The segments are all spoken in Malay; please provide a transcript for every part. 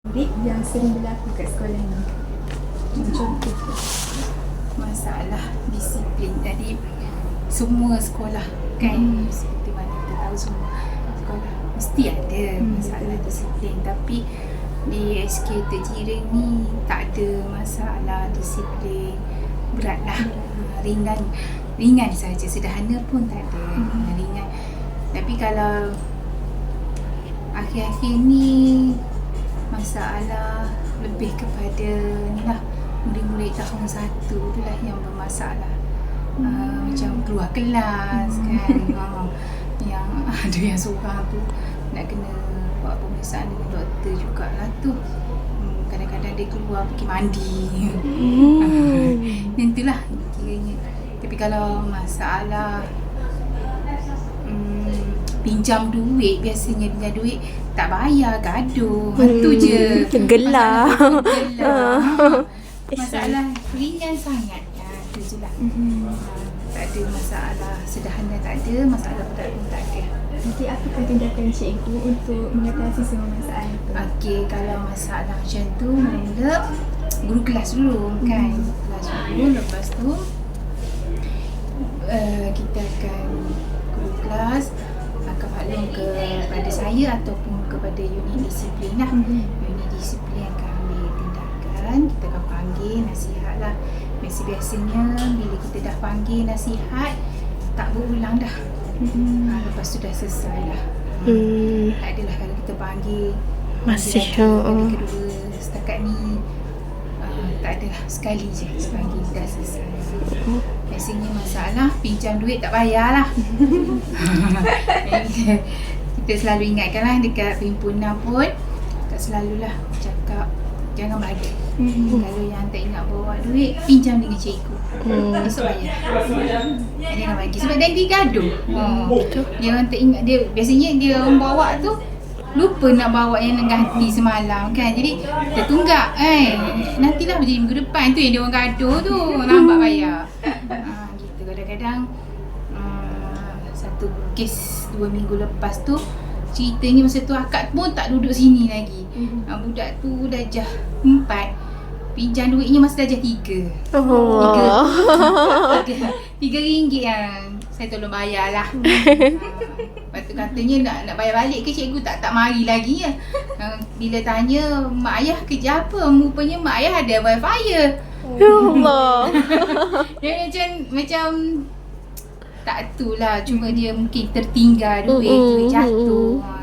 Murid yang sering berlaku kat sekolah ni. Contoh. masalah disiplin tadi semua sekolah kan Hmm. seperti mana kita tahu semua sekolah mesti ada Hmm, masalah betul. disiplin tapi di SK Terjiring ni tak ada masalah disiplin berat lah Ha, ringan ringan saja sederhana pun tak ada Hmm. Ringan tapi kalau akhir-akhir ni masalah lebih kepada ni lah murid-murid tahun satu tu lah yang bermasalah. Uh, macam keluar kelas kan uh, yang ada yang seorang tu nak kena buat pemeriksaan dengan doktor jugalah tu. Hmm, kadang-kadang dia keluar pergi mandi. Hmm. dan itulah kiranya. Tapi kalau masalah hmm, pinjam duit biasanya pinjam duit tak bayar gaduh hmm. tu je Gelar. Gelar Eh, masalah ringan sangat ya, tu je lah Mhm. Ah, tak ada masalah sederhana tak ada masalah berat pun tak ada Jadi apakah tindakan cikgu untuk mengatasi semua masalah itu? Okey, kalau masalah macam tu mula guru kelas dulu kan. Hmm. Kelas dulu lepas tu uh, kita akan guru kelas akan maklum kepada saya ataupun kepada unit disiplin lah. Mhm. Unit disiplin akan ambil tindakan, kita akan panggil nasihat lah. Biasa-biasanya bila kita dah panggil nasihat tak berulang dah. Mhm. Ha, lepas tu dah selesai lah. Hmm. Tak adalah kalau kita panggil Masih, lagi, ha, ha. kedua setakat ni uh, tak adalah sekali je panggil dah selesai biasanya masalah pinjam duit tak bayar lah kita selalu ingatkan lah dekat perhimpunan pun tak selalulah cakap jangan bagi. Mhm. kalau yang tak ingat bawa duit pinjam dengan cikgu. Hmm. Esok bayar. Jangan bagi. Sebab dia dia gaduh hmm. Dia orang tak ingat. Dia Biasanya dia orang bawa tu Lupa nak bawa yang ganti semalam kan. Jadi tertunggak eh. Nantilah jadi minggu depan tu yang dia orang gaduh tu Lambat bayar. Ha, Gitu. Kadang-kadang uh, Satu kes dua minggu lepas tu Ceritanya masa tu akak pun tak duduk sini lagi Mhm. uh, Budak tu darjah empat Pinjam duitnya masa darjah tiga Oh. Tiga, tiga ringgit yang saya tolong bayar lah. ha, lepas tu katanya nak, nak bayar balik ke cikgu tak tak mari lagi ya. Bila tanya mak ayah kerja apa, rupanya mak ayah ada wifi. Ya Allah. Dia macam macam tak tu lah cuma dia mungkin tertinggal duit, Mm-mm, duit jatuh. mm-mm. Ha,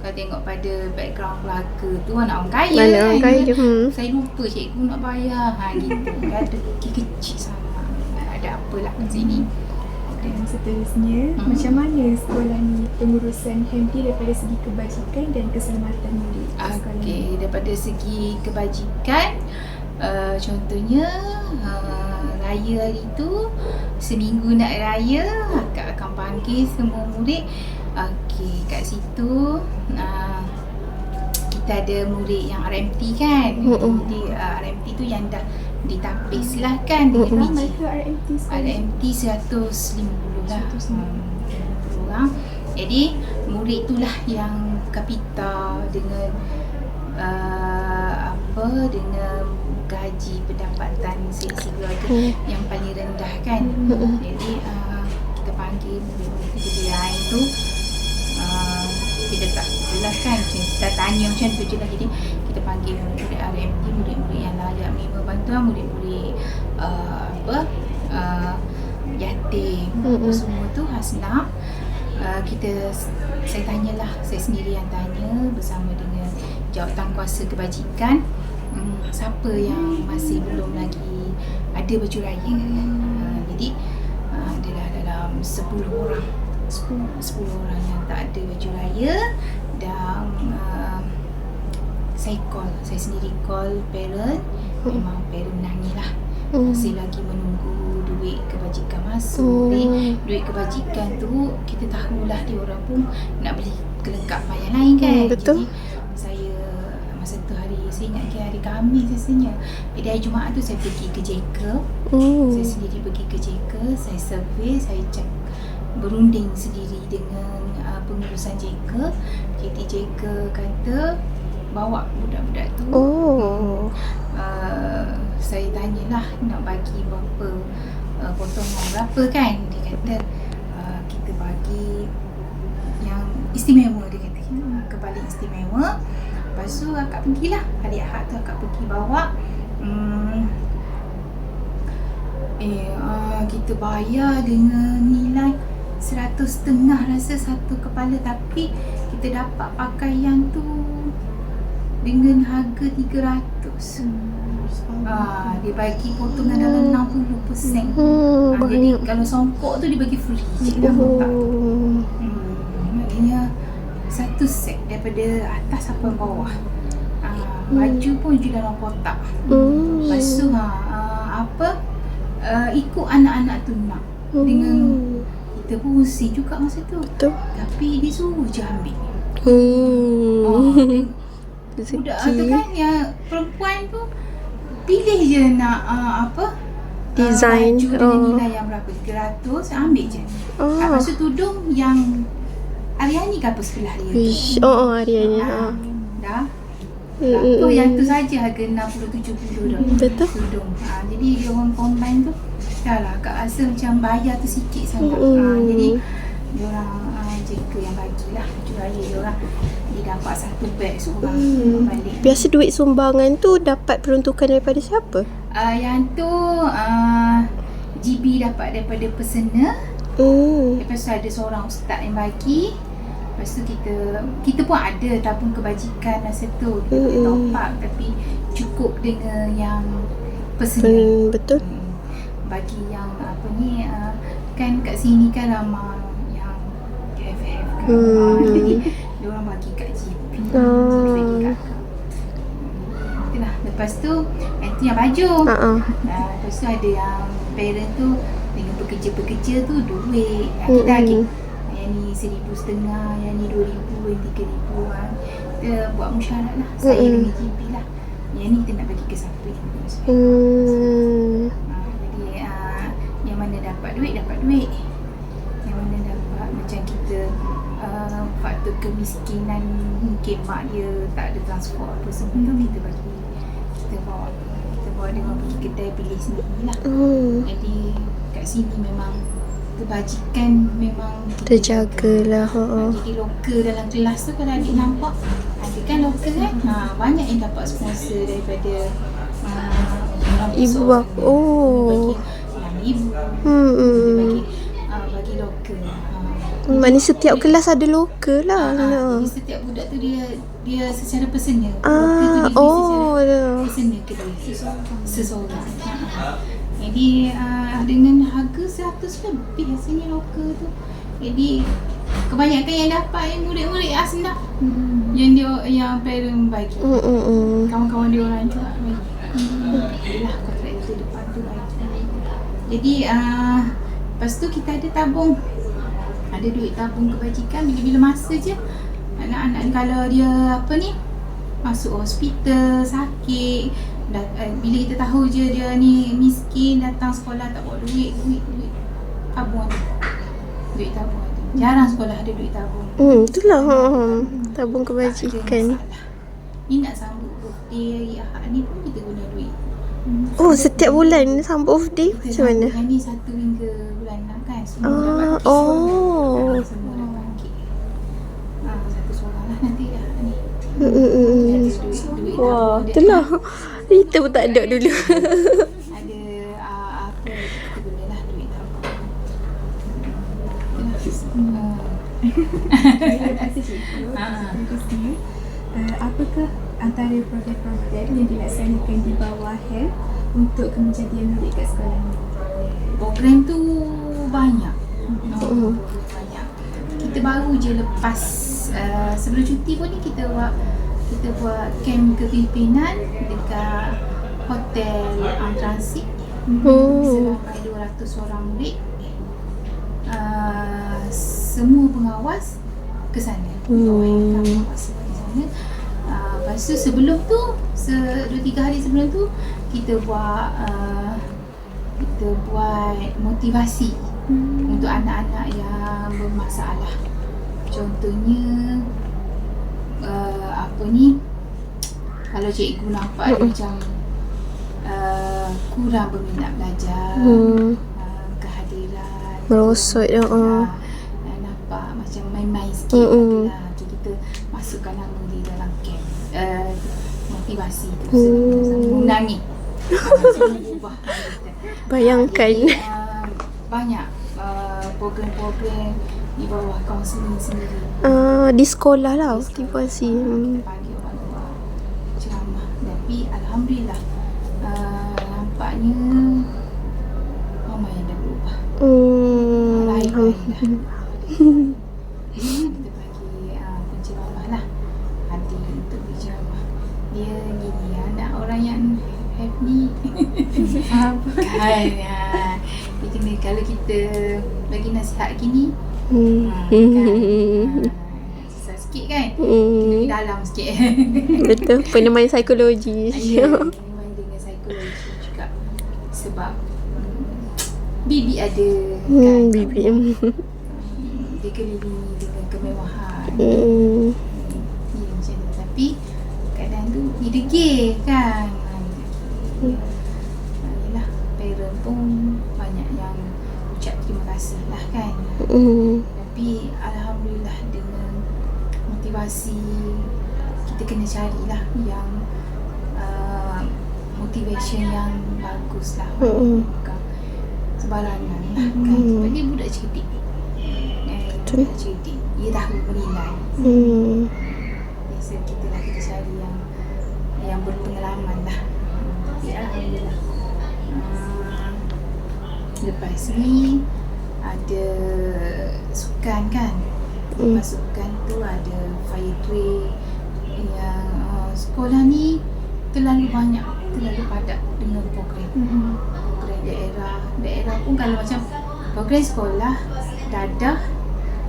kalau tengok pada background keluarga tu anak orang kaya. Mana orang kan. kaya. Hmm. Saya lupa cikgu nak bayar. Ha gitu. Ada kecil-kecil sama. Ada apalah kat sini. Dan seterusnya, Mhm. macam mana sekolah ni pengurusan handle daripada segi kebajikan dan keselamatan murid? Okey, daripada segi kebajikan uh, contohnya uh, raya hari tu seminggu nak raya akak akan panggil semua murid. Okey kat situ uh, kita ada murid yang RMT kan? Jadi uh, RMT tu yang dah ditapis lah kan? Dengan Berapa biji mereka RMT sekolah? RMT 150 lah. 150. Hmm, 150 orang. Jadi murid itulah yang kapita dengan uh, apa dengan gaji pendapatan segi keluarga Hmm. yang paling rendah kan. Hmm. Jadi uh, kita panggil lain tu uh, kita tak jelaskan macam kita tanya macam tu je lah jadi kita panggil murid-murid RMT murid-murid yang layak menerima bantuan murid-murid uh, apa uh, yatim Mm-mm. semua tu Hasna uh, kita saya tanyalah saya sendiri yang tanya bersama dengan jawatan kuasa kebajikan hmm, siapa yang masih belum lagi ada baju raya. Uh, jadi uh, adalah dalam 10 orang. 10, 10 orang yang tak ada baju raya dan uh, saya call saya sendiri call parent. Memang parent menangis lah. Hmm. masih lagi menunggu duit kebajikan masuk. Hmm. duit, duit kebajikan tu kita tahulah dia orang pun nak beli kelengkapan yang lain kan. Hmm, betul. jadi saya ingat ke hari Khamis rasanya jadi hari Jumaat tu saya pergi ke JK Hmm. saya sendiri pergi ke JK saya survey saya cek berunding sendiri dengan uh, pengurusan JK jadi JK kata bawa budak-budak tu Oh. uh, saya tanyalah nak bagi berapa uh, potongan berapa kan dia kata uh, kita bagi yang istimewa dia kata hmm. ke paling istimewa lepas tu akak pergilah hari Ahad tu akak pergi bawa. Hmm, eh uh, kita bayar dengan nilai seratus setengah rasa satu kepala. Tapi kita dapat pakaian tu dengan harga 300 Ah, dia bagi potongan dalam 60%. Hmm, Ah, jadi kalau songkok tu dia bagi free. Je dah tak. Daripada atas sampai bawah. Ah, baju pun je dalam kotak. Hmm. Lepas tu ha, ah, apa uh, ikut anak-anak tu nak. Dengan kita pun mesti juga masa tu. Betul. Tapi dia suruh je ambil. Hmm. Oh, budak tu kan yang perempuan tu pilih je nak uh, apa Design, uh, baju dengan oh. nilai yang berapa 300 ambil je oh. lepas tu tudung yang Ariani ke apa sebelah dia tu Wish. Oh, oh hariannya. Ah, Ha. dah Hmm, Apa hmm, yang hmm. tu saja harga 60-70 dah Betul. Tudung ha, Jadi dia orang combine tu Dah lah Kak rasa macam bayar tu sikit sangat Hmm. ha, Jadi Dia orang uh, yang bagilah raya dia orang Dia dapat satu beg seorang Hmm. balik Biasa duit sumbangan tu dapat peruntukan daripada siapa? uh, Yang tu uh, GB dapat daripada personal Hmm. Lepas tu ada seorang ustaz yang bagi Lepas tu kita Kita pun ada tabung kebajikan masa tu Kita Mm-mm. top up Tapi cukup dengan yang personal Hmm, betul. Hmm. Bagi yang apa ni uh, Kan kat sini kan ramai yang FF kan Hmm. Ah, Jadi orang bagi kat GP Ah. Jadi bagi kat akak Hmm, Itulah Lepas tu Itu yang baju ah. uh, Lepas tu ada yang Parent tu Dengan pekerja-pekerja tu Duit Ah, Kita bagi Yang ni seribu setengah Yang ni dua ribu Yang tiga ribu kan. Kita buat musyarat lah Saya Mm-mm. dengan GP lah Yang ni kita nak bagi ke siapa bagi Hmm. Ah, jadi uh, yang mana dapat duit dapat duit yang mana dapat macam kita uh, faktor kemiskinan mungkin mak dia tak ada transport apa semua tu kita bagi kita bawa kita bawa dengan pergi kedai pilih sendiri lah Hmm. jadi kat sini memang kebajikan memang Terjagalah. Ha jaga. ah. Ah, jadi lokal dalam kelas tu kalau adik nampak adik kan lokal kan ha, banyak yang dapat sponsor daripada uh, Ibu bapa. Oh. bagi ibu Hmm. dia hmm. bagi uh, bagi lokal ha. Maknanya setiap kelas ada lokal lah. Ah, Ha. jadi setiap budak tu dia dia secara personal lokal tu Ah, dia oh. secara dah. personal ke dia seseorang Ha. Jadi uh, dengan harga 100 lebih rasanya lokal tu jadi kebanyakan yang dapat yang murid-murid asnaf Hmm. yang dia yang parent bagi Hmm. Hmm. hmm. kawan-kawan dia orang juga bagi Adalah kontraktor depan tu bagi Jadi uh, Lepas tu kita ada tabung Ada duit tabung kebajikan Bila-bila masa je Anak-anak kalau dia apa ni Masuk hospital, sakit dah, uh, Bila kita tahu je dia ni miskin Datang sekolah tak bawa duit Duit, duit Tabung Duit tabung ada Jarang sekolah ada duit tabung Hmm, itulah. Ha. ha. Tabung kebajikan. Ni nak sambut birthday hari Ahad ni pun kita guna duit. Oh, setiap bulan sambut birthday macam mana? Yang ni satu hingga bulan 6 kan. Semua Ah, dapat oh. Ah, Semua dapat kit. Ah, satu seorang lah nanti dah ni. Hmm. hmm, hmm, hmm. ada duit, duit Wah, itulah. Kita pun tak ada dulu. Ada apa kita guna lah duit tabung. Itulah. Terima kasih cikgu. Seterusnya, uh, apakah antara program-program yang dilaksanakan di bawah HELP untuk kemenjadian murid kat sekolah ni? Program tu banyak. Hmm. banyak. Kita baru je lepas uh, sebelum cuti pun ni kita buat kita buat camp kepimpinan dekat hotel um, transit. Hmm. Seramai 200 orang murid. Uh, semua pengawas ke sana. Hmm. Bawa pengawas ke sana. Uh, lepas tu sebelum tu, se 2 3 hari sebelum tu kita buat uh, kita buat motivasi Hmm. untuk anak-anak yang bermasalah. Contohnya uh, apa ni kalau cikgu nampak dia macam uh, kurang berminat belajar Hmm. uh, kehadiran Merosot, ya, uh. uh, nampak macam main-main sikit lah. Okay, kita masukkan nama dia dalam camp uh, motivasi tu Hmm. uh, kita. Bayangkan. Uh, banyak uh, program-program di bawah kaunseling sendiri Ah, di sekolah lah motivasi. Hmm. ceramah tapi Alhamdulillah uh, nampaknya mama yang dah berubah Hmm. lain-lain dah kita bagi uh, penceramah lah hati untuk berceramah dia gini anak orang yang have ni Faham. kan uh, dia kena kalau kita bagi nasihat gini Hmm. kan susah sikit kan Hmm. pergi dalam sikit Betul. Peneman psikologi. Ya, memang dengan psikologi juga sebab bibi ada Hmm, kan bibi. dia kelilingi dengan kemewahan Hmm. ya macam tu tapi kadang tu dia degil kan Ha, degil. Ha, yelah parent pun banyak yang kasih lah kan Hmm. tapi Alhamdulillah dengan motivasi kita kena carilah yang uh, motivation yang bagus lah Mm-mm. bukan sebarangan lah kan Mm. sebab dia budak cerdik eh, Betul. budak cerdik dia tahu menilai Hmm. biasa kita lah kita cari yang yang berpengalaman lah tapi Alhamdulillah uh, lepas ni ada sukan kan lepas sukan tu ada fire play yang uh, sekolah ni terlalu banyak terlalu padat dengan program Mm-mm. program daerah daerah pun kalau macam program sekolah dadah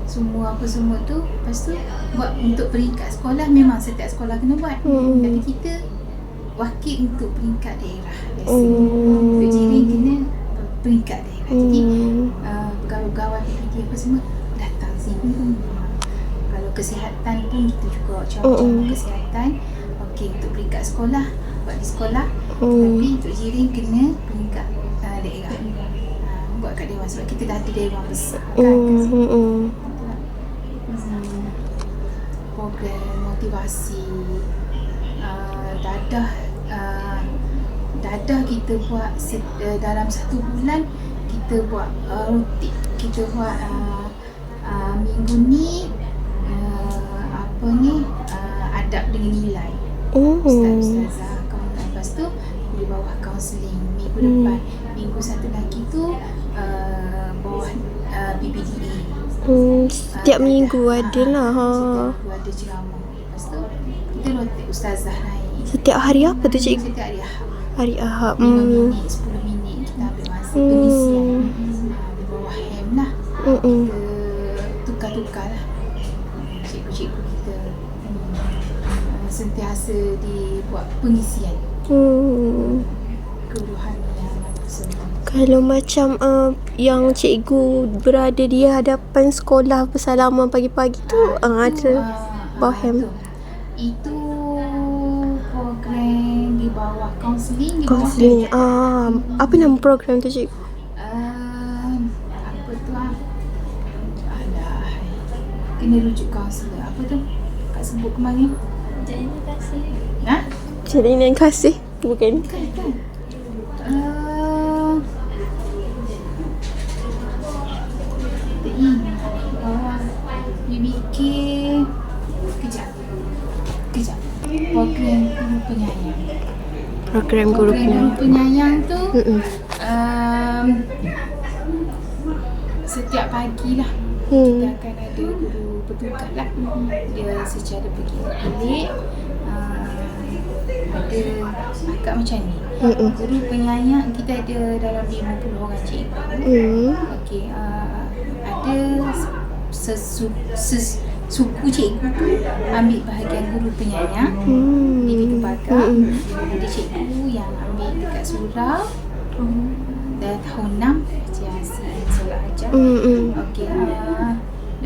semua apa semua tu lepas tu buat untuk peringkat sekolah memang setiap sekolah kena buat Hmm. tapi kita wakil untuk peringkat daerah biasa Hmm. untuk jiring kena peringkat daerah jadi Hmm. uh, pegawai-pegawai PPT apa semua datang sini uh, kalau kesihatan pun kita juga cara-cara Mm-mm. kesihatan okey untuk peringkat sekolah buat di sekolah Hmm. tapi untuk jiring kena peringkat uh, daerah uh, buat kat dewan sebab kita dah ada dewan besar kan Hmm. Hmm. hmm, program motivasi uh, dadah uh, dadah kita buat se- uh, dalam satu bulan kita buat uh, rutin kita buat uh, uh, minggu ni uh, apa ni uh, adab dengan nilai Hmm. ustaz-ustazah kawan lepas tu di bawah kaunseling minggu Hmm. depan minggu satu lagi tu uh, bawah uh, PPDA Hmm. Setiap Ah, minggu ah, ada lah. Ha. Setiap minggu ada ceramah. Lepas tu kita rotate ustazah naik. Setiap hari apa tu cikgu? Setiap hari Ahad. Hari Ahad. 5 Hmm. minit, 10 minit kita ambil masa Hmm. pengisian. Hmm. Kita tukar-tukar lah. Cikgu-cikgu kita hmm, ah, sentiasa dibuat pengisian. Hmm. Keluhan yang apa semua. Kalau macam uh, yang cikgu berada di hadapan sekolah bersalaman pagi-pagi tu uh, ada Ah, bawah ah, hem. tu. Itu program di bawah kaunseling di bawah Kaunseling. Ah, apa nama program tu cikgu? Um, apa tu ah? Alah. Kena rujuk kaunselor. Apa tu? Kak sebut kemarin. Jadi kasih. Ha? Jalinan kasih. Bukan. Bukan, bukan. Uh, uh, BBK Kejap Kejap Program Guru Penyayang Program guru Program penyayang. Guru Penyayang tu Mm-mm. um, Setiap pagi lah kita Hmm. akan ada guru bertugas lah dia secara bergilir uh, ada akak macam ni Mm-mm. guru penyayang kita ada dalam 50 orang cikgu Hmm. okey uh, ada sesu, ses, suku cikgu tu ambil bahagian guru penyayang Hmm. di Pintu Pagar Mm-mm. ada cikgu yang ambil dekat surau dan tahun 6 Cik Hasin Solat Ajar Mm-mm. Okey. Uh,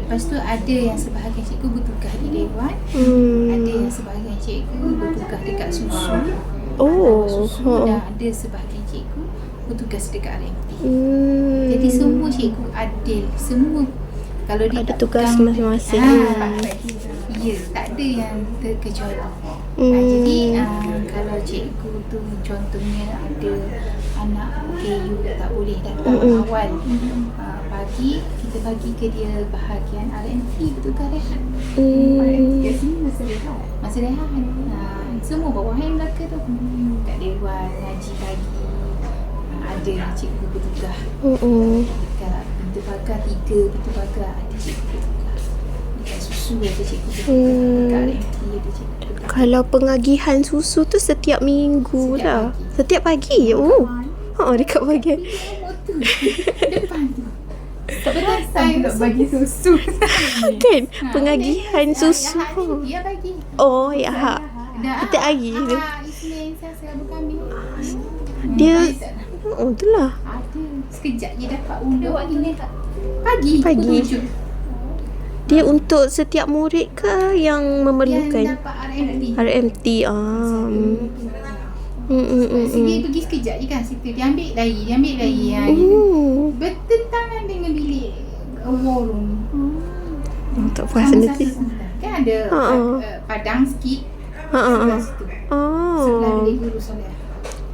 Lepas tu ada yang sebahagian cikgu bertugas di dewan Hmm. Ada yang sebahagian cikgu bertugas dekat susu Oh. Susu Ha. dan ada sebahagian cikgu bertugas dekat RMT Hmm. Jadi semua cikgu adil Semua Kalau dia Ada tugas masing-masing. Ah, Ya, tak ada yang terkecuali Hmm. Ah, Jadi ah, kalau cikgu tu contohnya ada anak KU tak boleh datang Mm-mm. awal ah, Pagi kita bagi ke dia bahagian RMT bertukar rehat Hmm. Kat sini masa rehat. Masa rehat ah, Semua bawahan Melaka tu Kat Dewan Ngaji pagi ah, Ada cikgu bertugas Hmm. Dekat pintu pagar tiga pintu pagar ada cikgu bertugas Dekat susu ada cikgu bertugas Hmm. Dekat RMT ada cikgu bertugas Kalau pengagihan susu tu setiap minggu Setiap lah. pagi. Setiap pagi. Oh. Ha dekat bahagian. Motor Depan tu Saya nak bagi susu. Kan Ha, pengagihan boleh. susu. Yang hari Dia bagi Oh ya ha. Setiap hari ah, tu. Khamis Dia. Oh tu lah. Ada Sekejap je dapat undur Pagi Pagi Pagi. Tujuh. Dia untuk setiap murid ke yang Yang memerlukan dapat RMT RMT ah. Hmm hmm hmm. Lepas tu dia pergi sekejap je kan situ Dia ambil lari Dia ambil lari yang Hmm. Bertentangan dengan bilik uh, war room Oh, tak puas nanti. Kan ada Ha, ha. uh, padang sikit Ha ha Sebelah ha. situ Sebelah Oh. bilik guru solat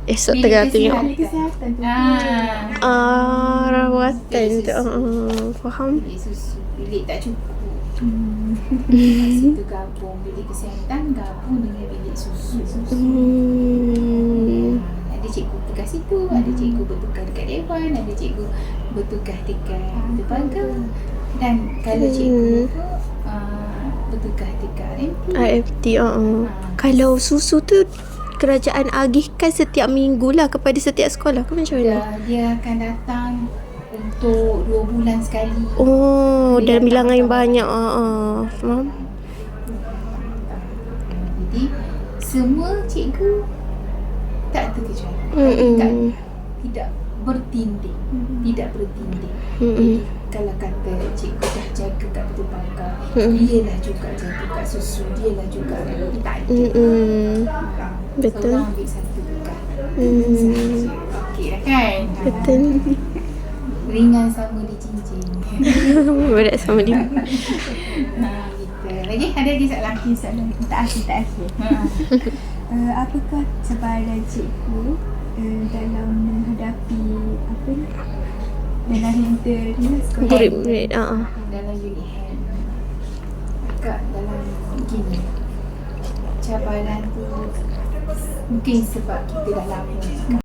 Esok Bilik tengah tengok. Ahli kesihatan tu. Ah, Ah, rawatan tu. Ah, faham. bilik susu Bilik tak cukup Hmm. Situ gabung Bilik kesihatan gabung dengan bilik susu Hmm. Ada cikgu bertugas situ, ada cikgu bertugas dekat dewan, ada cikgu bertugas dekat terbangga dan kalau cikgu tu uh, bertugas dekat RMT. RFT ah. ah. Kalau susu tu kerajaan agihkan setiap minggu lah kepada setiap sekolah ke macam mana? Dia, dia akan datang untuk dua bulan sekali. Oh, Dia dalam bilangan yang banyak. Ah, ah. Faham? Jadi semua cikgu tak terkecuali. Hmm. Tak, hmm. tidak bertindih, tidak bertindih. Hmm. Jadi kalau kata cikgu dah jaga kat pintu pagar, Hmm. dialah juga jaga kat susu, dialah juga tak ada. Hmm. hmm. Betul. Seorang ambil satu bukan. Hmm. Okey dah kan? Betul. Ringan sama di cincin. Berat sama dia. ha, gitu. Lagi ada lagi soalan? Okay, soalan kita akhir, tak akhir. Ha. Uh, apakah cabaran cikgu uh, dalam menghadapi apa ni? Dalam handle ni lah sekolah. Murid-murid. Ah. ah. dalam unit hand agak dalam gini cabaran tu mungkin sebab kita dah lama